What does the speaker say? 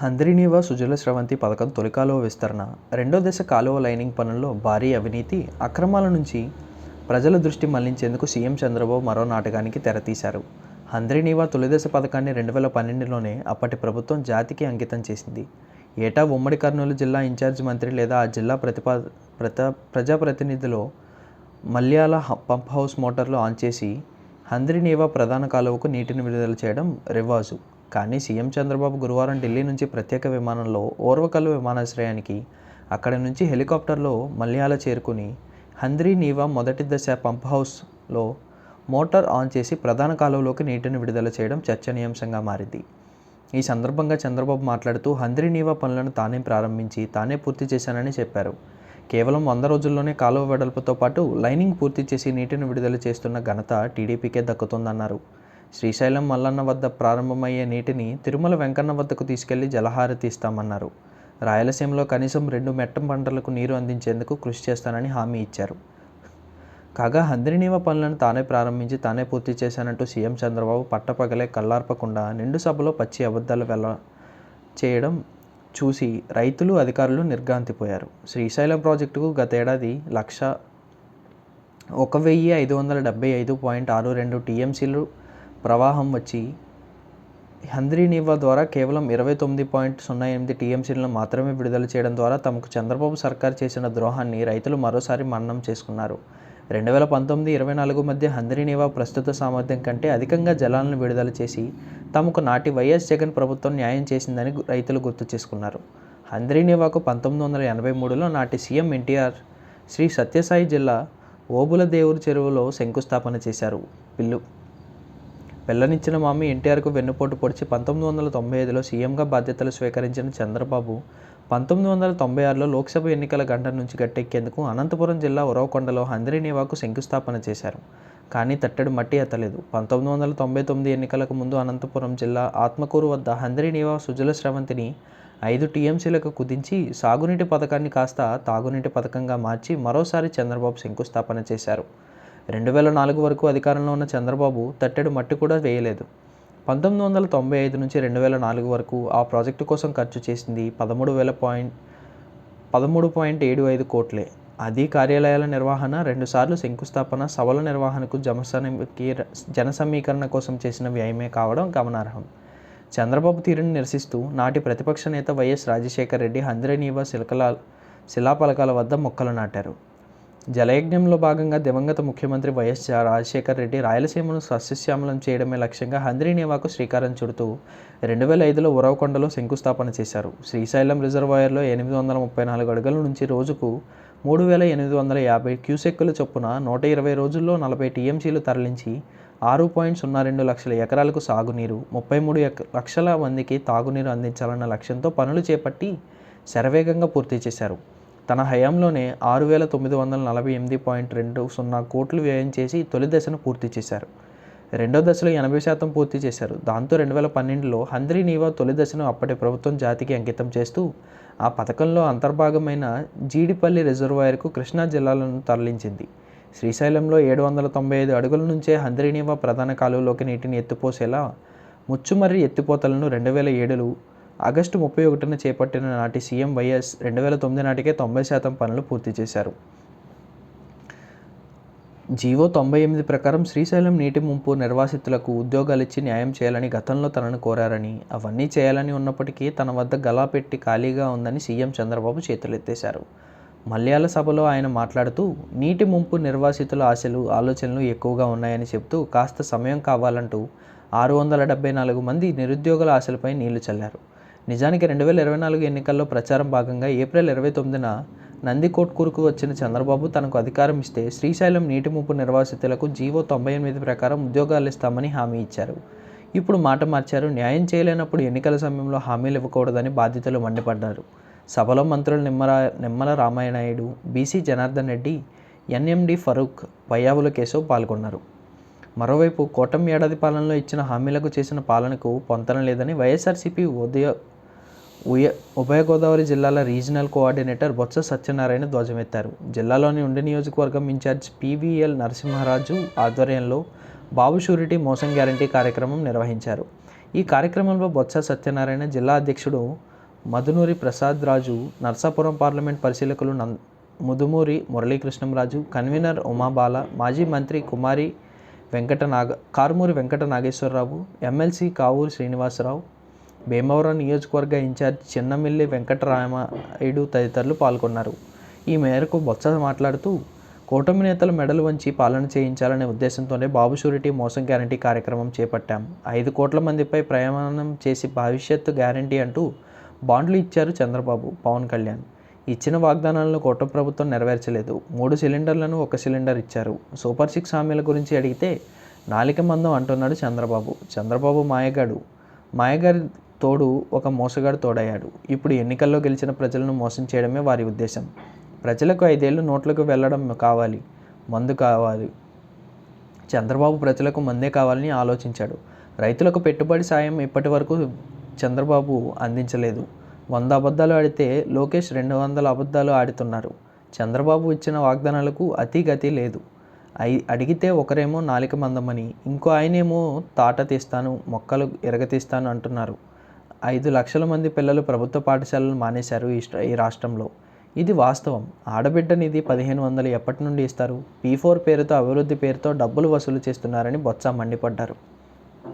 హంద్రీనీవా సుజల స్రవంతి పథకం తొలి కాలువ విస్తరణ. రెండో దశ కాలువ లైనింగ్ పనుల్లో భారీ అవినీతి అక్రమాల నుంచి ప్రజల దృష్టి మళ్ళించేందుకు సీఎం చంద్రబాబు మరో నాటకానికి తెరతీశారు హంద్రీనీవా తొలిదశ పథకాన్ని రెండు వేల పన్నెండులోనే అప్పటి ప్రభుత్వం జాతికి అంకితం చేసింది. ఏటా ఉమ్మడి కర్నూలు జిల్లా ఇన్ఛార్జ్ మంత్రి లేదా ఆ జిల్లా ప్రతిపా ప్రత ప్రజాప్రతినిధులు మల్యాల పంప్ హౌస్ మోటార్లు ఆన్ చేసి హంద్రీనీవా ప్రధాన కాలువకు నీటిని విడుదల చేయడం రివాజు. కానీ సీఎం చంద్రబాబు గురువారం ఢిల్లీ నుంచి ప్రత్యేక విమానంలో ఓర్వకల్లు విమానాశ్రయానికి అక్కడి నుంచి హెలికాప్టర్లో మల్యాల చేరుకుని హంద్రీ నీవా మొదటి దశ పంప్ హౌస్లో మోటార్ ఆన్ చేసి ప్రధాన కాలువలోకి నీటిని విడుదల చేయడం చర్చనీయాంశంగా మారింది. ఈ సందర్భంగా చంద్రబాబు మాట్లాడుతూ హంద్రీ నీవా పనులను తానే ప్రారంభించి తానే పూర్తి చేశానని చెప్పారు. కేవలం వంద రోజుల్లోనే కాలువ వెడల్పుతో పాటు లైనింగ్ పూర్తి చేసి నీటిని విడుదల చేస్తున్న ఘనత టీడీపీకే దక్కుతుందన్నారు. శ్రీశైలం మల్లన్న వద్ద ప్రారంభమయ్యే నీటిని తిరుమల వెంకన్న వద్దకు తీసుకెళ్ళి జలహారతి ఇస్తామన్నారు. రాయలసీమలో కనీసం రెండు మెట్ట పంటలకు నీరు అందించేందుకు కృషి చేస్తానని హామీ ఇచ్చారు. కాగా హంద్రినీవ పనులను తానే ప్రారంభించి తానే పూర్తి చేశానంటూ సీఎం చంద్రబాబు పట్టపగలే కల్లార్పకుండా నిండు సభలో పచ్చి అబద్ధాలు వెళ్ళ చేయడం చూసి రైతులు అధికారులు నిర్గాంతిపోయారు శ్రీశైలం ప్రాజెక్టుకు గతేడాది లక్ష ఒక వెయ్యి ఐదు వందల డెబ్బై ఐదు పాయింట్ ఆరు రెండు టీఎంసీలు ప్రవాహం వచ్చి హంద్రీనీవా ద్వారా కేవలం ఇరవై తొమ్మిది పాయింట్ సున్నా ఎనిమిది టీఎంసీలను మాత్రమే విడుదల చేయడం ద్వారా తమకు చంద్రబాబు సర్కార్ చేసిన ద్రోహాన్ని రైతులు మరోసారి మన్నం చేసుకున్నారు. రెండు వేల పంతొమ్మిది ఇరవై నాలుగు మధ్య హంద్రీనీవా ప్రస్తుత సామర్థ్యం కంటే అధికంగా జలాలను విడుదల చేసి తమకు నాటి వైఎస్ జగన్ ప్రభుత్వం న్యాయం చేసిందని రైతులు గుర్తు చేసుకున్నారు. హంద్రీనీవాకు పంతొమ్మిది వందల ఎనభై మూడులో నాటి సీఎం ఎన్టీఆర్ శ్రీ సత్యసాయి జిల్లా ఓబుల దేవుడు చెరువులో శంకుస్థాపన చేశారు. పిల్లు పిల్లనిచ్చిన మమ్మీ ఎన్టీఆర్కు వెన్నుపోటు పొడిచి పంతొమ్మిది వందల తొంభై ఐదులో సీఎంగా బాధ్యతలు స్వీకరించిన చంద్రబాబు పంతొమ్మిది వందల తొంభై ఆరులో లోక్సభ ఎన్నికల గంట నుంచి గట్టెక్కేందుకు అనంతపురం జిల్లా ఉరవకొండలో హంద్రీనీవాకు శంకుస్థాపన చేశారు. కానీ తట్టెడు మట్టి ఎత్తలేదు. పంతొమ్మిది వందల తొంభై తొమ్మిది ఎన్నికలకు ముందు అనంతపురం జిల్లా ఆత్మకూరు వద్ద హంద్రీనీవా సుజల స్రవంతిని ఐదు టీఎంసీలకు కుదించి సాగునీటి పథకాన్ని కాస్త తాగునీటి పథకంగా మార్చి మరోసారి చంద్రబాబు శంకుస్థాపన చేశారు. రెండు వేల నాలుగు వరకు అధికారంలో ఉన్న చంద్రబాబు తట్టెడు మట్టి కూడా వేయలేదు. పంతొమ్మిది వందల తొంభై ఐదు నుంచి రెండు వేల నాలుగు వరకు ఆ ప్రాజెక్టు కోసం ఖర్చు చేసింది పదమూడు వేల పాయింట్ పదమూడు పాయింట్ ఏడు ఐదు కోట్లే. అది కార్యాలయాల నిర్వహణ రెండుసార్లు శంకుస్థాపన సభల నిర్వహణకు జనసమీకీ జన సమీకరణ కోసం చేసిన వ్యయమే కావడం గమనార్హం. చంద్రబాబు తీరుని నిరసిస్తూ నాటి ప్రతిపక్ష నేత వైఎస్ రాజశేఖర రెడ్డి హంద్రనీవ శిల్కల శిలాపలకాల వద్ద మొక్కలు నాటారు. జలయజ్ఞంలో భాగంగా దివంగత ముఖ్యమంత్రి వైఎస్ రాజశేఖర్ రెడ్డి రాయలసీమను సస్యశ్యామలం చేయడమే లక్ష్యంగా హంద్రీనేవాకు శ్రీకారం చుడుతూ రెండు వేల ఐదులో ఉరవకొండలో శంకుస్థాపన చేశారు. శ్రీశైలం రిజర్వాయర్లో ఎనిమిది వందల ముప్పై నాలుగు అడుగుల నుంచి రోజుకు మూడు వేల ఎనిమిది వందల యాభై క్యూసెక్కుల చొప్పున నూట ఇరవై రోజుల్లో నలభై టీఎంసీలు తరలించి ఆరు పాయింట్ సున్నా రెండు లక్షల ఎకరాలకు సాగునీరు ముప్పై మూడు ఎక- లక్షల మందికి తాగునీరు అందించాలన్న లక్ష్యంతో పనులు చేపట్టి శరవేగంగా పూర్తి చేశారు. తన హయాంలోనే ఆరు వేల తొమ్మిది వందల నలభై ఎనిమిది పాయింట్ రెండు సున్నా కోట్లు వ్యయం చేసి తొలి దశను పూర్తి చేశారు. రెండో దశలో ఎనభై శాతం పూర్తి చేశారు. దాంతో రెండు వేల పన్నెండులో హంద్రీ నీవా తొలి దశను అప్పటి ప్రభుత్వం జాతికి అంకితం చేస్తూ ఆ పథకంలో అంతర్భాగమైన జీడిపల్లి రిజర్వాయర్కు కృష్ణా జిల్లాలను తరలించింది. శ్రీశైలంలో ఏడు వందల తొంభై ఐదు అడుగుల నుంచే హంద్రీనీవా ప్రధాన కాలువలోకి నీటిని ఎత్తిపోసేలా ముచ్చుమర్రి ఎత్తిపోతలను రెండు వేల ఏడులో ఆగస్టు ముప్పై ఒకటిన చేపట్టిన నాటి సీఎం వైఎస్ రెండు వేల తొమ్మిది నాటికే తొంభై శాతం పనులు పూర్తి చేశారు. జీవో తొంభై ఎనిమిది ప్రకారం శ్రీశైలం నీటి ముంపు నిర్వాసితులకు ఉద్యోగాలు ఇచ్చి న్యాయం చేయాలని గతంలో తనను కోరారని అవన్నీ చేయాలని ఉన్నప్పటికీ తన వద్ద గలా పెట్టి ఖాళీగా ఉందని సీఎం చంద్రబాబు చేతులెత్తేశారు. మల్యాల సభలో ఆయన మాట్లాడుతూ నీటి ముంపు నిర్వాసితుల ఆశలు ఆలోచనలు ఎక్కువగా ఉన్నాయని చెబుతూ కాస్త సమయం కావాలంటూ ఆరు వందల డెబ్బై నాలుగు మంది నిరుద్యోగుల ఆశలపై నీళ్ళు చల్లారు. నిజానికి రెండు వేల ఇరవై నాలుగు ఎన్నికల్లో ప్రచారం భాగంగా ఏప్రిల్ ఇరవై తొమ్మిదిన నందికోట్కూరుకు వచ్చిన చంద్రబాబు తనకు అధికారం ఇస్తే శ్రీశైలం నీటి ముప్పు నిర్వాసితులకు జీవో తొంభై ఎనిమిది ప్రకారం ఉద్యోగాలు ఇస్తామని హామీ ఇచ్చారు. ఇప్పుడు మాట మార్చారు. న్యాయం చేయలేనప్పుడు ఎన్నికల సమయంలో హామీలు ఇవ్వకూడదని బాధ్యతలు మండిపడ్డారు. సభలో మంత్రులు నిమ్మరా నిమ్మల రామాయణాయుడు బీసీ జనార్దన్ రెడ్డి ఎన్ఎండి ఫరూక్ పయ్యావుల కేశవ్ పాల్గొన్నారు. మరోవైపు కూటమి ఏడాది పాలనలో ఇచ్చిన హామీలకు చేసిన పాలనకు పొంతన లేదని వైఎస్ఆర్సీపీ ఉదయ ఉయ ఉభయ గోదావరి జిల్లాల రీజనల్ కోఆర్డినేటర్ బొత్స సత్యనారాయణ ధ్వజమెత్తారు. జిల్లాలోని ఉండి నియోజకవర్గం ఇన్ఛార్జ్ పీవీఎల్ నరసింహరాజు ఆధ్వర్యంలో బాబు షూరిటీ మోసం గ్యారంటీ కార్యక్రమం నిర్వహించారు. ఈ కార్యక్రమంలో బొత్స సత్యనారాయణ జిల్లా అధ్యక్షుడు మధునూరి ప్రసాద్ రాజు నర్సాపురం పార్లమెంట్ పరిశీలకులు నంద్ ముదుమూరి మురళీకృష్ణంరాజు కన్వీనర్ ఉమాబాల మాజీ మంత్రి కుమారి వెంకట నాగ కారుమూరి వెంకట నాగేశ్వరరావు ఎమ్మెల్సీ కావూరి శ్రీనివాసరావు భీమవరం నియోజకవర్గ ఇన్ఛార్జ్ చిన్నమిల్లి వెంకటరామాయుడు తదితరులు పాల్గొన్నారు. ఈ మేరకు బొత్స మాట్లాడుతూ కూటమి నేతలు మెడలు వంచి పాలన చేయించాలనే ఉద్దేశంతోనే బాబు షూరిటీ మోసం గ్యారంటీ కార్యక్రమం చేపట్టాం. ఐదు కోట్ల మందిపై ప్రయాణం చేసి భవిష్యత్తు గ్యారంటీ అంటూ బాండ్లు ఇచ్చారు చంద్రబాబు పవన్ కళ్యాణ్. ఇచ్చిన వాగ్దానాలను కూటమి ప్రభుత్వం నెరవేర్చలేదు. మూడు సిలిండర్లను ఒక సిలిండర్ ఇచ్చారు. సూపర్ సిక్స్ హామీల గురించి అడిగితే నాలిక మందం అంటున్నాడు చంద్రబాబు. చంద్రబాబు మాయగాడు. మాయగారి తోడు ఒక మోసగాడు తోడయ్యాడు. ఇప్పుడు ఎన్నికల్లో గెలిచిన ప్రజలను మోసం చేయడమే వారి ఉద్దేశం. ప్రజలకు ఐదేళ్ళు నోట్లకు వెళ్ళడం కావాలి మందు కావాలి. చంద్రబాబు ప్రజలకు మందే కావాలని ఆలోచించాడు. రైతులకు పెట్టుబడి సాయం ఇప్పటి వరకు చంద్రబాబు అందించలేదు. వంద అబద్ధాలు ఆడితే లోకేష్ రెండు వందల అబద్ధాలు ఆడుతున్నారు. చంద్రబాబు ఇచ్చిన వాగ్దానాలకు అతి గతి లేదు. అయి అడిగితే ఒకరేమో నాలిక మందమని ఇంకో ఆయనేమో తాట తీస్తాను మొక్కలు ఎరగతీస్తాను అంటున్నారు. ఐదు లక్షల మంది పిల్లలు ప్రభుత్వ పాఠశాలలు మానేశారు ఈ ఈ రాష్ట్రంలో. ఇది వాస్తవం. ఆడబిడ్డ నిధి పదిహేను వందలు ఎప్పటి నుండి ఇస్తారు? పీ ఫోర్ పేరుతో అభివృద్ధి పేరుతో డబ్బులు వసూలు చేస్తున్నారని బొత్స మండిపడ్డారు.